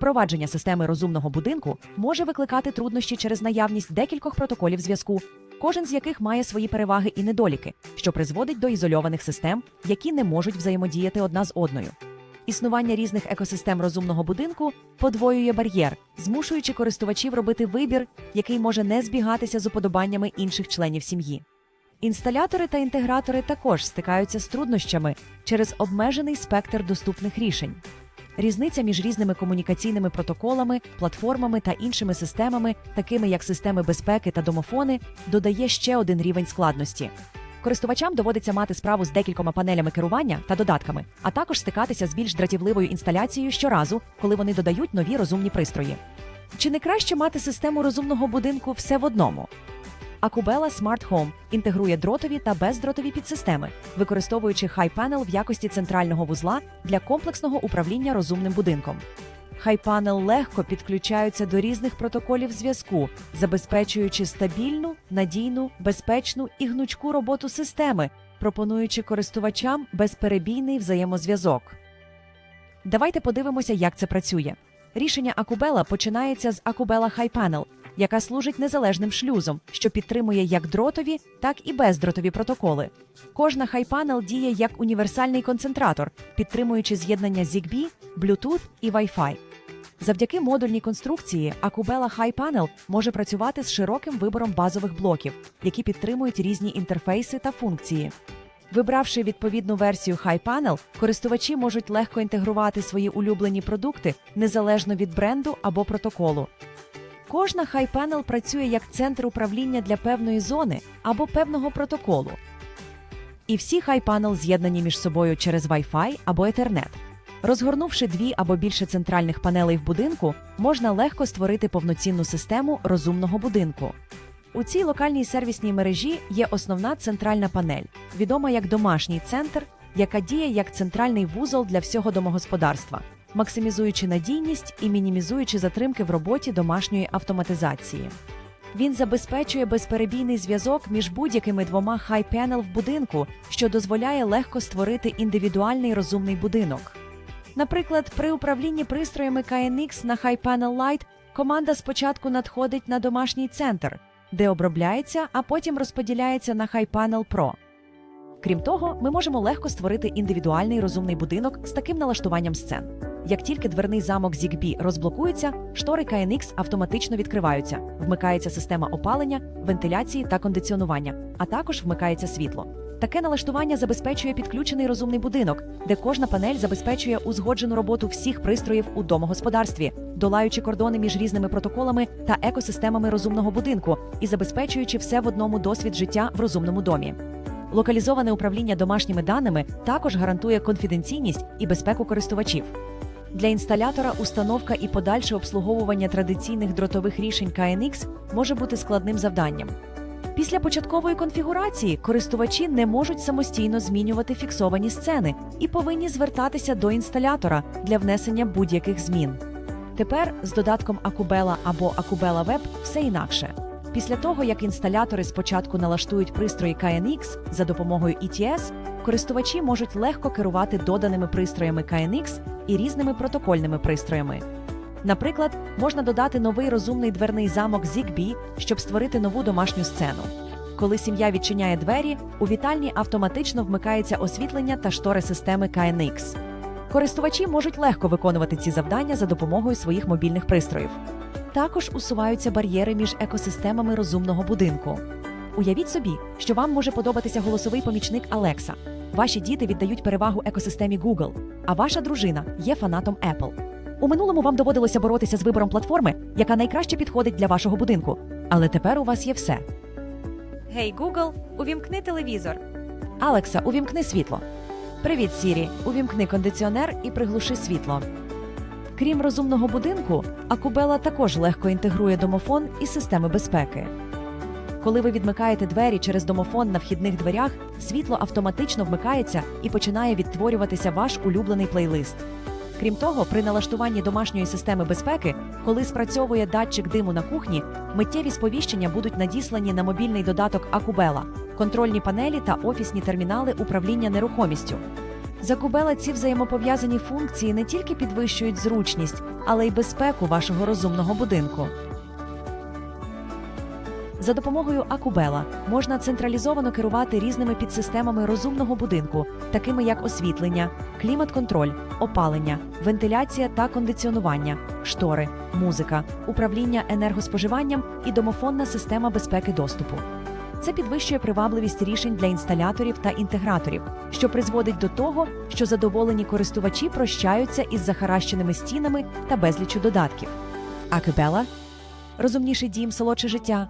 Впровадження системи розумного будинку може викликати труднощі через наявність декількох протоколів зв'язку, кожен з яких має свої переваги і недоліки, що призводить до ізольованих систем, які не можуть взаємодіяти одна з одною. Існування різних екосистем розумного будинку подвоює бар'єр, змушуючи користувачів робити вибір, який може не збігатися з уподобаннями інших членів сім'ї. Інсталятори та інтегратори також стикаються з труднощами через обмежений спектр доступних рішень. Різниця між різними комунікаційними протоколами, платформами та іншими системами, такими як системи безпеки та домофони, додає ще один рівень складності. Користувачам доводиться мати справу з декількома панелями керування та додатками, а також стикатися з більш дратівливою інсталяцією щоразу, коли вони додають нові розумні пристрої. Чи не краще мати систему розумного будинку все в одному? Акубела Smart Home інтегрує дротові та бездротові підсистеми, використовуючи HiPanel в якості центрального вузла для комплексного управління розумним будинком. HiPanel легко підключаються до різних протоколів зв'язку, забезпечуючи стабільну, надійну, безпечну і гнучку роботу системи, пропонуючи користувачам безперебійний взаємозв'язок. Давайте подивимося, як це працює. Рішення Акубела починається з Акубела HiPanel, яка служить незалежним шлюзом, що підтримує як дротові, так і бездротові протоколи. Кожна HiPanel діє як універсальний концентратор, підтримуючи з'єднання ZigBee, Bluetooth і Wi-Fi. Завдяки модульній конструкції Акубела HiPanel може працювати з широким вибором базових блоків, які підтримують різні інтерфейси та функції. Вибравши відповідну версію HiPanel, користувачі можуть легко інтегрувати свої улюблені продукти незалежно від бренду або протоколу. Кожна HiPanel працює як центр управління для певної зони або певного протоколу. І всі HiPanel з'єднані між собою через Wi-Fi або Ethernet. Розгорнувши дві або більше центральних панелей в будинку, можна легко створити повноцінну систему розумного будинку. У цій локальній сервісній мережі є основна центральна панель, відома як домашній центр, яка діє як центральний вузол для всього домогосподарства, максимізуючи надійність і мінімізуючи затримки в роботі домашньої автоматизації. Він забезпечує безперебійний зв'язок між будь-якими двома хай-панел в будинку, що дозволяє легко створити індивідуальний розумний будинок. Наприклад, при управлінні пристроями KNX на HiPanel Lite команда спочатку надходить на домашній центр, де обробляється, а потім розподіляється на HiPanel Pro. Крім того, ми можемо легко створити індивідуальний розумний будинок з таким налаштуванням сцен. Як тільки дверний замок ZigBee розблокується, штори KNX автоматично відкриваються, вмикається система опалення, вентиляції та кондиціонування, а також вмикається світло. Таке налаштування забезпечує підключений розумний будинок, де кожна панель забезпечує узгоджену роботу всіх пристроїв у домогосподарстві, долаючи кордони між різними протоколами та екосистемами розумного будинку і забезпечуючи все в одному досвід життя в розумному домі. Локалізоване управління домашніми даними також гарантує конфіденційність і безпеку користувачів. Для інсталятора установка і подальше обслуговування традиційних дротових рішень KNX може бути складним завданням. Після початкової конфігурації користувачі не можуть самостійно змінювати фіксовані сцени і повинні звертатися до інсталятора для внесення будь-яких змін. Тепер з додатком Акубела або Акубела Web все інакше. Після того, як інсталятори спочатку налаштують пристрої KNX за допомогою ETS, користувачі можуть легко керувати доданими пристроями KNX і різними протокольними пристроями. Наприклад, можна додати новий розумний дверний замок ZigBee, щоб створити нову домашню сцену. Коли сім'я відчиняє двері, у вітальні автоматично вмикається освітлення та штори системи KNX. Користувачі можуть легко виконувати ці завдання за допомогою своїх мобільних пристроїв. Також усуваються бар'єри між екосистемами розумного будинку. Уявіть собі, що вам може подобатися голосовий помічник Alexa. Ваші діти віддають перевагу екосистемі Google, а ваша дружина є фанатом Apple. У минулому вам доводилося боротися з вибором платформи, яка найкраще підходить для вашого будинку. Але тепер у вас є все. Гей, Google, увімкни телевізор. Алекса, увімкни світло. Привіт, Сірі. Увімкни кондиціонер і приглуши світло. Крім розумного будинку, Акубела також легко інтегрує домофон і системи безпеки. Коли ви відмикаєте двері через домофон на вхідних дверях, світло автоматично вмикається і починає відтворюватися ваш улюблений плейлист. Крім того, при налаштуванні домашньої системи безпеки, коли спрацьовує датчик диму на кухні, миттєві сповіщення будуть надіслані на мобільний додаток Акубела, контрольні панелі та офісні термінали управління нерухомістю. За Кубела ці взаємопов'язані функції не тільки підвищують зручність, але й безпеку вашого розумного будинку. За допомогою Акубела можна централізовано керувати різними підсистемами розумного будинку, такими як освітлення, клімат-контроль, опалення, вентиляція та кондиціонування, штори, музика, управління енергоспоживанням і домофонна система безпеки доступу. Це підвищує привабливість рішень для інсталяторів та інтеграторів, що призводить до того, що задоволені користувачі прощаються із захаращеними стінами та безліччю додатків. Акебела розумніший дім, солодше життя.